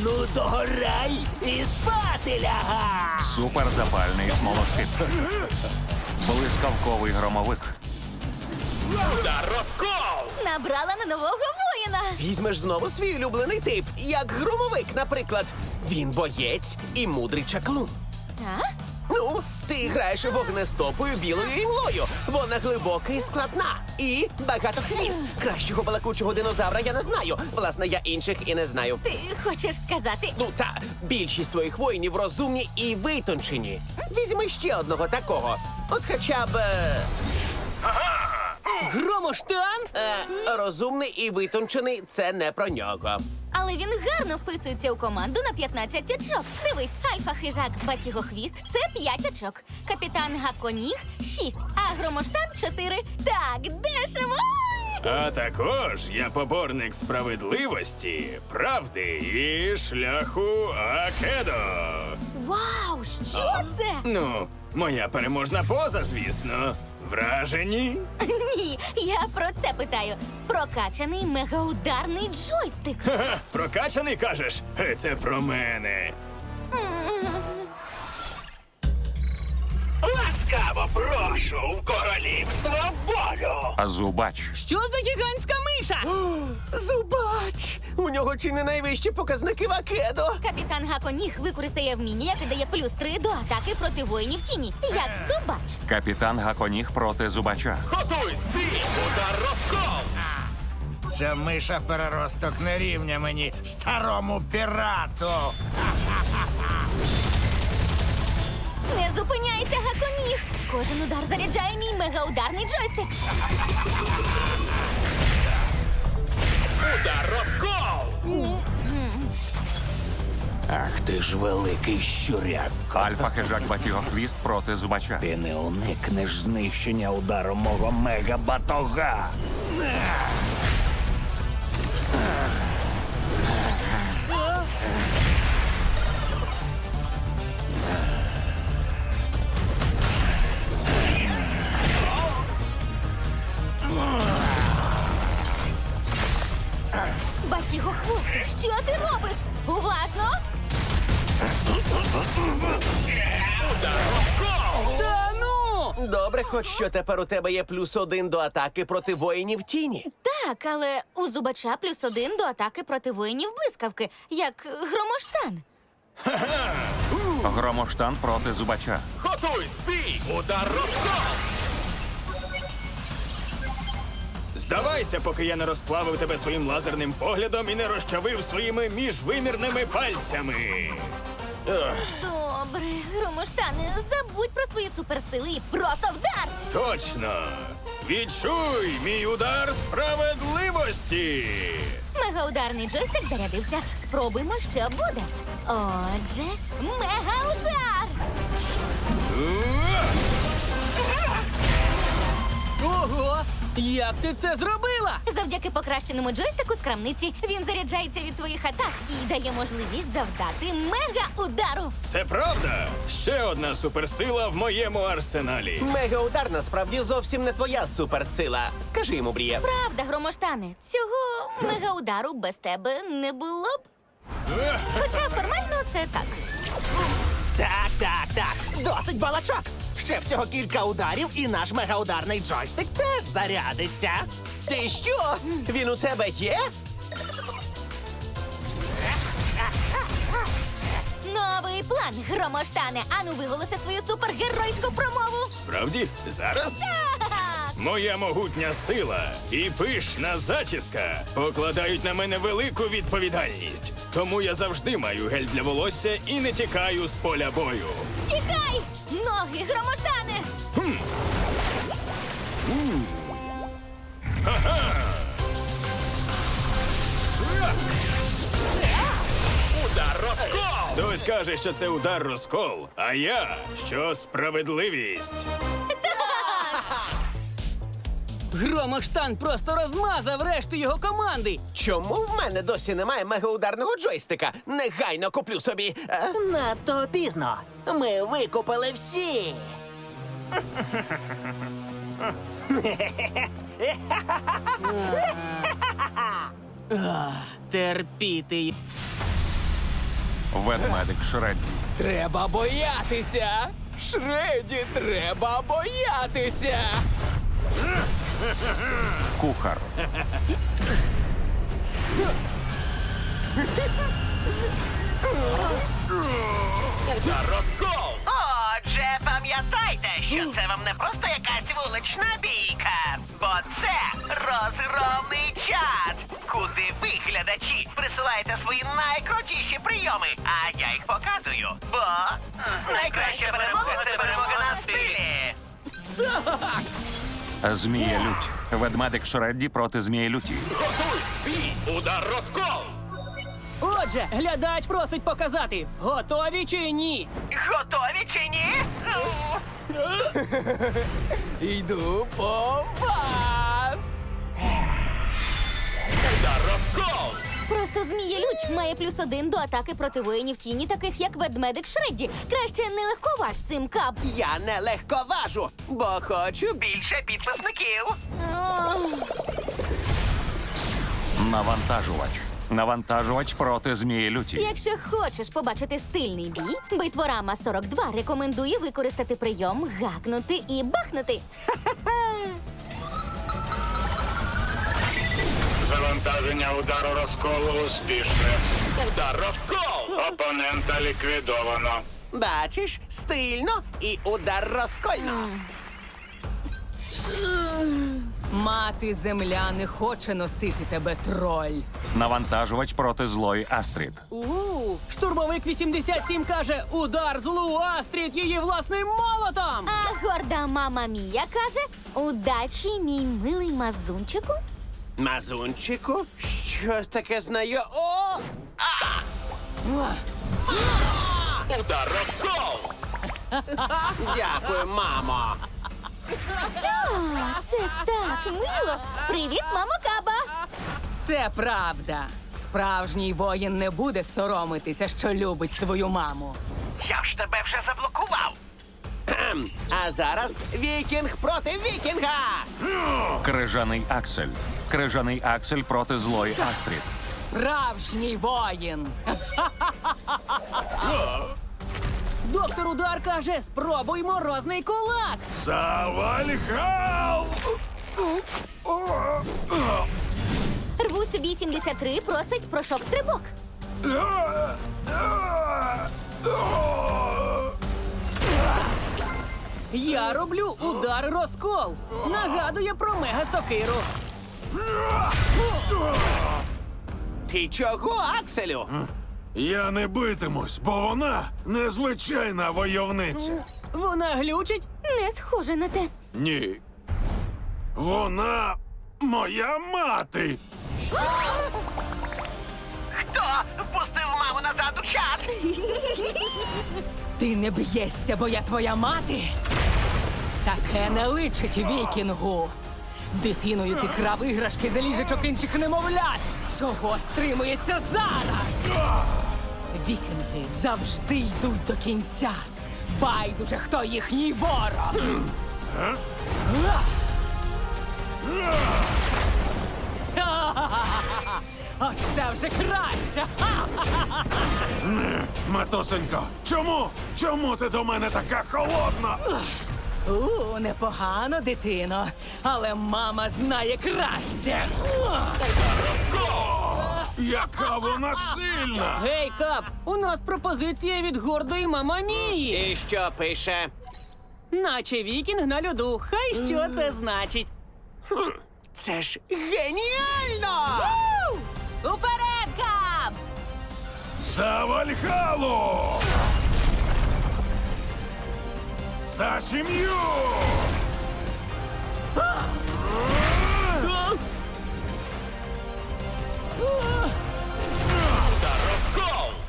Ану, догорай і спати ляга! Суперзапальний смолоскип. Блискавковий громовик. Удар розкол! Набрала на нового воїна. Візьмеш знову свій улюблений тип, як громовик, наприклад. Він боєць і мудрий чаклун. А? Ну, ти граєш вогнестопою білою імлою. Вона глибока і складна. І багато хвіст. Кращого балакучого динозавра я не знаю. Власне, я інших і не знаю. Ти хочеш сказати? Ну та більшість твоїх воїнів розумні і витончені. Візьми ще одного такого. От хоча б е, Громоштан? е, розумний і витончений це не про нього. Але він гарно вписується у команду на 15 очок. Дивись, альфа хижак Батігохвіст це 5 очок. Капітан Гаконіг 6, а громоштан 4. Так, дешево! А також я поборник справедливості, правди і шляху Акедо. Вау, що це? Ну, моя переможна поза, звісно. Вражені? Ні, я про це питаю. Прокачаний мегаударний джойстик. Ха, прокачаний кажеш? Е, Це про мене. Ласкаво прошу в королівство болю. А зубач. Що за гігантська миша? Зубач! У нього чи не найвищі показники Вакедо. Капітан Гаконіг використає вміння, яке дає плюс 3 до атаки проти воїнів тіні. Як зубач. Капітан Гаконіг проти зубача. Готуй стій! Удар розкол! Ця миша переросток не рівня мені старому пірату. Не зупиняйся! Кожен удар заряджає мій мегаударний джойстик. Удар розкол! Ах ти ж великий щуряк. Альфа хижак Батігохвіст проти зубача. Ти не уникнеш знищення ударом мого мегабатога. Батіго Добре, хоч що тепер у тебе є плюс один до атаки проти воїнів тіні. Так, але у зубача плюс один до атаки проти воїнів блискавки, як громоштан. Громоштан проти зубача. Готуй спій! Удар розкол! Здавайся, поки я не розплавив тебе своїм лазерним поглядом і не розчавив своїми міжвимірними пальцями. Добре, громоштане, забудь про свої суперсили і просто вдар! Точно! Відчуй мій удар справедливості! Мегаударний джойстик зарядився. Спробуймо, що буде. Отже, мегаудар! Ого! Як ти це зробила? Завдяки покращеному джойстику з крамниці він заряджається від твоїх атак і дає можливість завдати мега-удару. Це правда! Ще одна суперсила в моєму арсеналі. Мегаудар насправді зовсім не твоя суперсила. Скажи йому, Бріє. Правда, громоштане, цього мега-удару без тебе не було б. Хоча формально це так. Так, так, так. Досить балачок. Ще всього кілька ударів, і наш мегаударний джойстик теж зарядиться. Ти що? Він у тебе є? Новий план, громоштане. Ану, виголоси свою супергеройську промову. Справді? Зараз? Так! Моя могутня сила і пишна зачіска покладають на мене велику відповідальність. Тому я завжди маю гель для волосся і не тікаю з поля бою. Тікай! Ноги, громоштане! Удар розкол! Хтось каже, що це удар розкол, а я що справедливість. Громоштан просто розмазав решту його команди. Чому в мене досі немає мегаударного джойстика? Негайно куплю собі. Е? Надто пізно. Ми викупили всі. Терпіти. Ведмедик Шредді. Треба боятися! Шреді, треба боятися! Кухар. Отже, пам'ятайте, що це вам не просто якась вулична бійка, бо це розгромний чат, куди ви, глядачі, присилаєте свої найкрутіші прийоми, а я їх показую. Бо найкраща перемога це перемога на стилі. Змія Лють. Ведмедик Шредді проти Змії Люті. Отже, глядач просить показати, готові чи ні. Готові чи ні? Йду по вас! Просто змія лють має плюс один до атаки проти воїнів тіні, таких як ведмедик Шредді. Краще не легковаж цим кап. Я не легковажу, бо хочу більше підписників. Навантажувач. Навантажувач проти Змії Люті. Якщо хочеш побачити стильний бій, битворама 42 рекомендує використати прийом гакнути і бахнути. Завантаження удару розколу успішне. Удар розкол! Опонента ліквідовано. Бачиш, стильно і удар розкольно. Мати земля не хоче носити тебе, троль. Навантажувач проти злої Астрід. У штурмовик 87 каже: удар злу Астрід її власним молотом! А горда мама Мія каже: удачі, мій милий мазунчику. Мазунчику? Щось таке знаю. О! Удар розкол! Дякую, мамо. О, це так мило. Привіт, мамо Каба. Це правда. Справжній воїн не буде соромитися, що любить свою маму. Я ж тебе вже заблокував. Кхем. А зараз вікінг проти вікінга. Крижаний Аксель. Крижаний Аксель проти злої Астрід. Справжній воїн. Доктор Удар каже: спробуй морозний кулак! Завальхал! Рву собі 73 просить про шок-стрибок. Я роблю удар розкол. Нагадує про мега-сокиру. Ти чого, Акселю? Я не битимусь, бо вона незвичайна войовниця. Вона глючить? Не схоже на те. Ні. Вона моя мати. Хто впустив маму назад у чат? Ти не б'єшся, бо я твоя мати. Таке не личить вікінгу. Дитиною ти крав іграшки за ліжечок інших немовлят. Чого стримуєшся зараз? Вікінги завжди йдуть до кінця. Байдуже, хто їхній ворог. Оце вже краще. Матусенько, чому? Чому ти до мене така холодна? У, непогано, дитино, але мама знає краще. Яка вона сильна! Гей, кап, у нас пропозиція від гордої мамамії. І що пише? Наче вікінг на льоду. Хай що це значить. Це ж геніально! Уперед, кап! За Вальхалу! За сім'ю!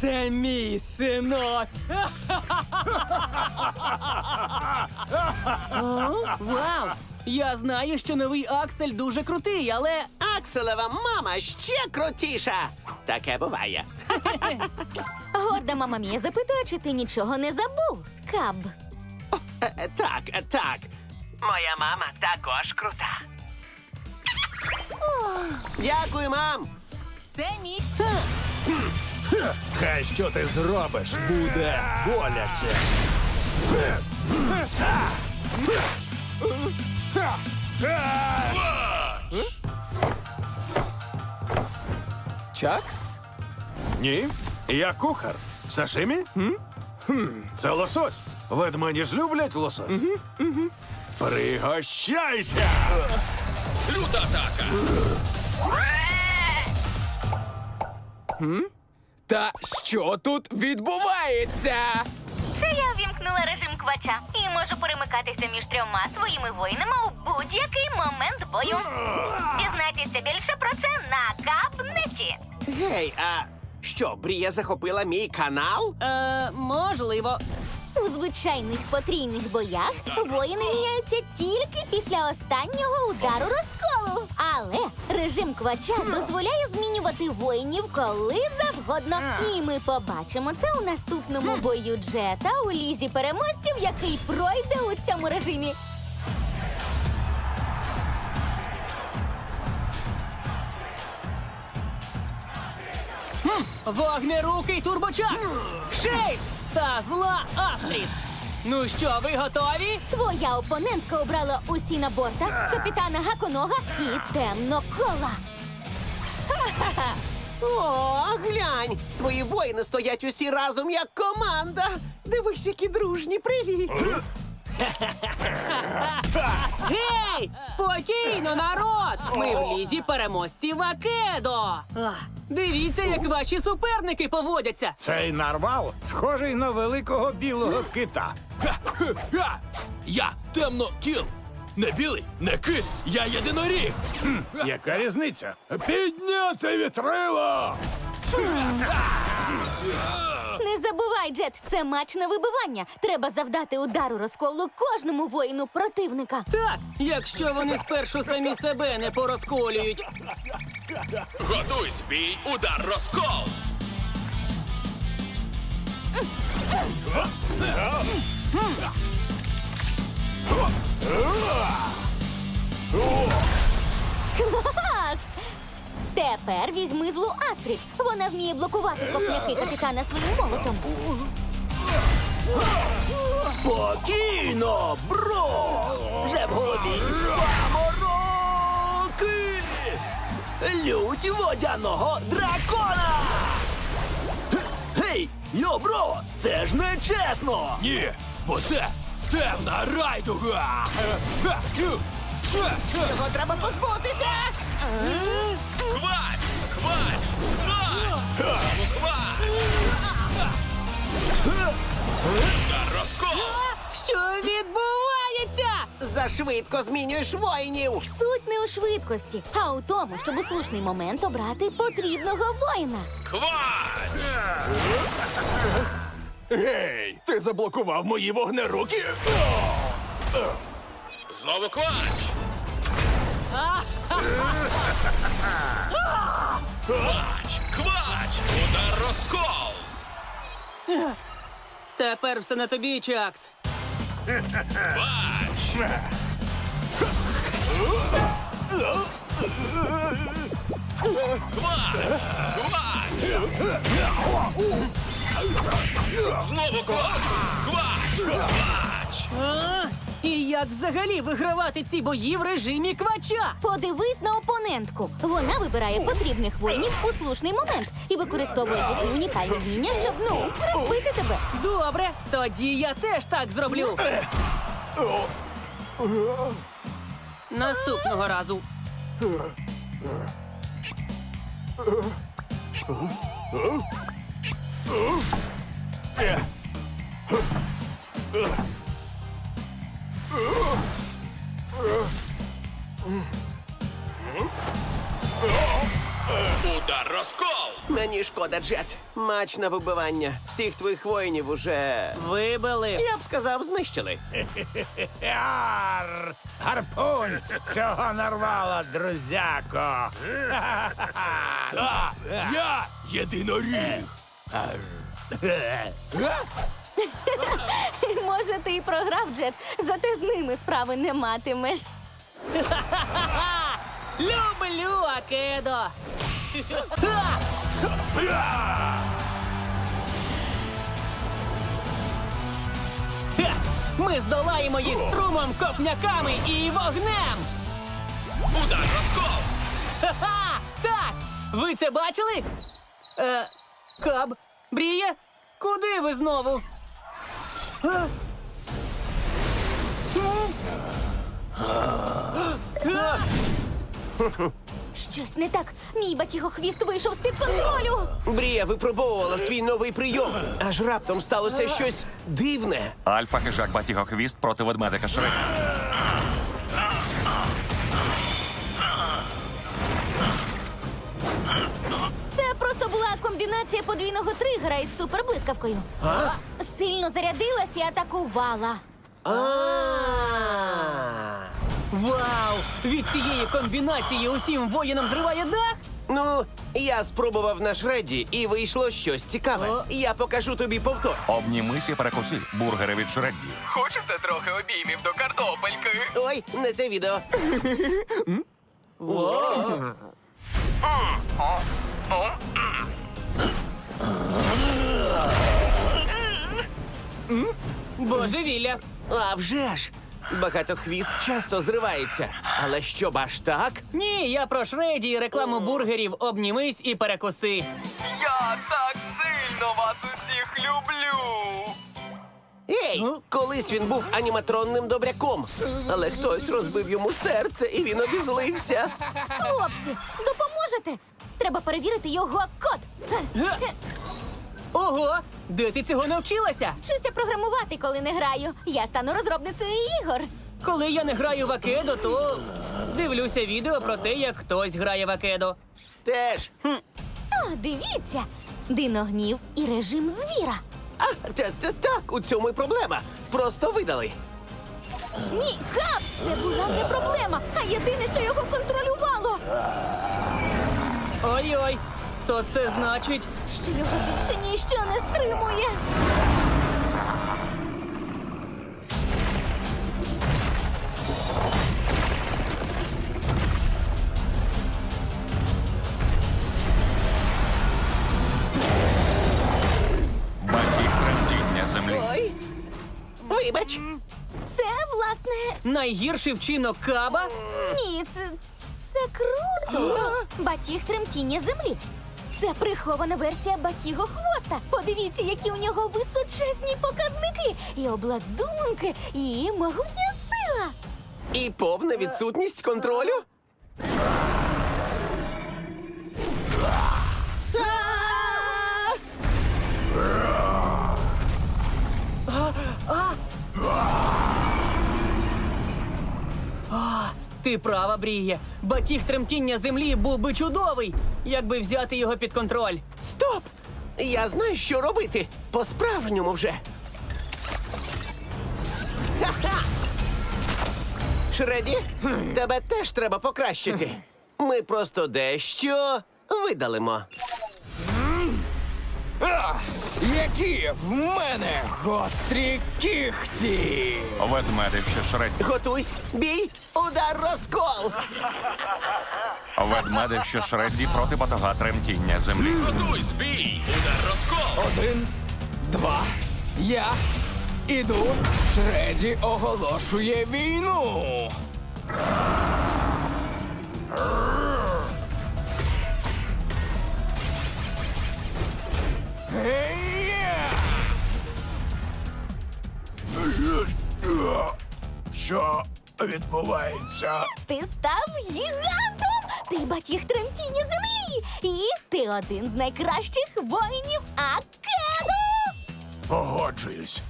Це мій синок. Вау! Я знаю, що новий Аксель дуже крутий, але Акселева мама ще крутіша. Таке буває. Горда мама Мія запитує, чи ти нічого не забув. Каб. Е, е, Так, е, так. Моя мама також крута. Дякую, мам. Це мій. Хай що ти зробиш, буде боляче. Чакс? Ні, я кухар. Сашимі? М? Хм, це лосось. Ведмені ж люблять лосось. Пригощайся! Люта атака! Та що тут відбувається? Це я ввімкнула режим квача і можу перемикатися між трьома своїми воїнами у будь-який момент бою. Дізнайтеся більше про це на капнеті. Гей, а що, Брія захопила мій канал? Е, можливо. У звичайних потрійних боях воїни міняються тільки після останнього удару розколу. Але режим квача дозволяє змінювати воїнів коли завгодно. І ми побачимо це у наступному бою Джета у лізі переможців, який пройде у цьому режимі. Вогнерукий турбочакс! Шейд та зла Астрід! Ну що, ви готові? Твоя опонентка обрала усі на бортах, капітана Гаконога і темнокола. О, глянь! Твої воїни стоять усі разом як команда. Дивись, які дружні, привіт! Гей! Спокійно, народ! Ми в лізі переможців Акедо! Дивіться, як ваші суперники поводяться! Цей нарвал схожий на великого білого кита. Ха! Я темно кіл! Не білий, не кит, я єдиноріг! Яка різниця? Підняти вітрило! Забувай, Джет, це матч на вибивання. Треба завдати удару розколу кожному воїну противника. Так, якщо вони спершу самі себе не порозколюють. Готуй бій, удар розкол! Клас! Тепер візьми злу Астрід. Вона вміє блокувати копняки капітана своїм молотом. Спокійно, бро! Вже в голові памороки! Лють водяного дракона! Гей, йо, бро! Це ж не чесно! Ні, бо це темна райдуга! Його треба позбутися! Хвать! Хвать! Хвать! Хвать! Удар розкол! Що відбувається? Зашвидко змінюєш воїнів! Суть не у швидкості, а у тому, щоб у слушний момент обрати потрібного воїна. Хвать! Гей, ти заблокував мої вогнеруки! Знову квач! Квач! Квач! Удар розкол! Тепер все на тобі, Чакс. Квач! Квач! Квач! Знову квач! Квач! Квач! А? І як взагалі вигравати ці бої в режимі квача? Подивись на опонентку. Вона вибирає потрібних воїнів у слушний момент і використовує їхні унікальні вміння, щоб ну розбити тебе. Добре, тоді я теж так зроблю. Наступного разу. Удар розкол! Мені шкода, Джет. Матч на вибивання. Всіх твоїх воїнів уже. Вибили. Я б сказав, знищили. Яр! Гарпунь цього нарвала, друзяко! Та, я єдиноріг! Може, ти і програв Джет, зате з ними справи не матимеш. Люблю Акедо! Ха! Ми здолаємо їх струмом, копняками і вогнем! Удар розкол! Так! Ви це бачили? Е, каб, бріє? Куди ви знову? Е? Щось не так. Мій батігохвіст вийшов з-під контролю. Брія випробовувала свій новий прийом. Аж раптом сталося щось дивне. Альфа хижак батігохвіст проти ведмедика Шредді. Це просто була комбінація подвійного тригера із суперблискавкою. Сильно зарядилась і атакувала. А. Вау! Від цієї комбінації усім воїнам зриває дах? Ну, я спробував на шреді, і вийшло щось цікаве. О. Я покажу тобі повтор. Обнімись і перекуси бургери від Шредді. Хочете трохи обіймів до картопельки? Ой, не те відео. Божевілля! А вже ж! Багатохвіст часто зривається. Але щоб аж так? Ні, я про Шреді і рекламу бургерів обнімись і перекуси. Я так сильно вас усіх люблю! Ей! Ну? Колись він був аніматронним добряком, але хтось розбив йому серце, і він обізлився. Хлопці, допоможете? Треба перевірити його код. Га! Ого! Де ти цього навчилася? Вчуся програмувати, коли не граю. Я стану розробницею ігор. Коли я не граю в Акедо, то дивлюся відео про те, як хтось грає в Акедо. Теж. О, дивіться! Диногнів і режим звіра. А, та, та, так, у цьому й проблема. Просто видали. Ні, кап! Це була не проблема, а єдине, що його контролювало. Ой-ой, то це значить. Що його більше ніщо не стримує. Батіг тремтіння землі. Ой. Вибач. Це, власне, Найгірший вчинок каба? ні, це, це круто. Батіг тремтіння землі. Це прихована версія батіго хвоста. Подивіться, які у нього височезні показники, і обладунки, і могутня сила. І повна відсутність контролю. Ти права, Бріє. Батіг тремтіння землі був би чудовий, якби взяти його під контроль. Стоп! Я знаю, що робити. По-справжньому вже. Ха-ха! Шреді, тебе теж треба покращити. Ми просто дещо видалимо. Які в мене гострі кіхті! Ведмедик що Шредді. Готуйсь, бій, удар розкол. Ведмедик що Шредді проти батога тремтіння землі. Готуй збій! Удар розкол! Один, два. Я іду. Шреді оголошує війну. Е-я! Що відбувається? Ти став гігантом! Ти батіг тремтіння землі! І ти один з найкращих воїнів Акеду! Погоджуюсь.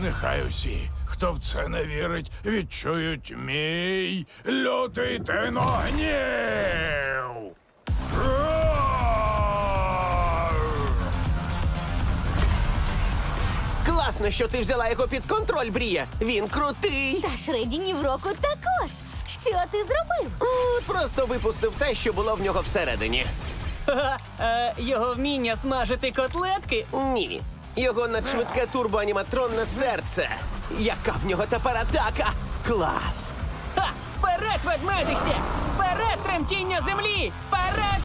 Нехай усі, хто в це не вірить, відчують мій лютий тиногнів. Класно, що ти взяла його під контроль, Брія. Він крутий. Та Шреді ні в року також. Що ти зробив? М, Просто випустив те, що було в нього всередині. Ха-ха, е, його вміння смажити котлетки. Ні. Його надшвидке турбоаніматронне серце. Яка в нього тепер атака? Клас! Ха! Вперед, ведмедище! Вперед, тремтіння землі! Вперед!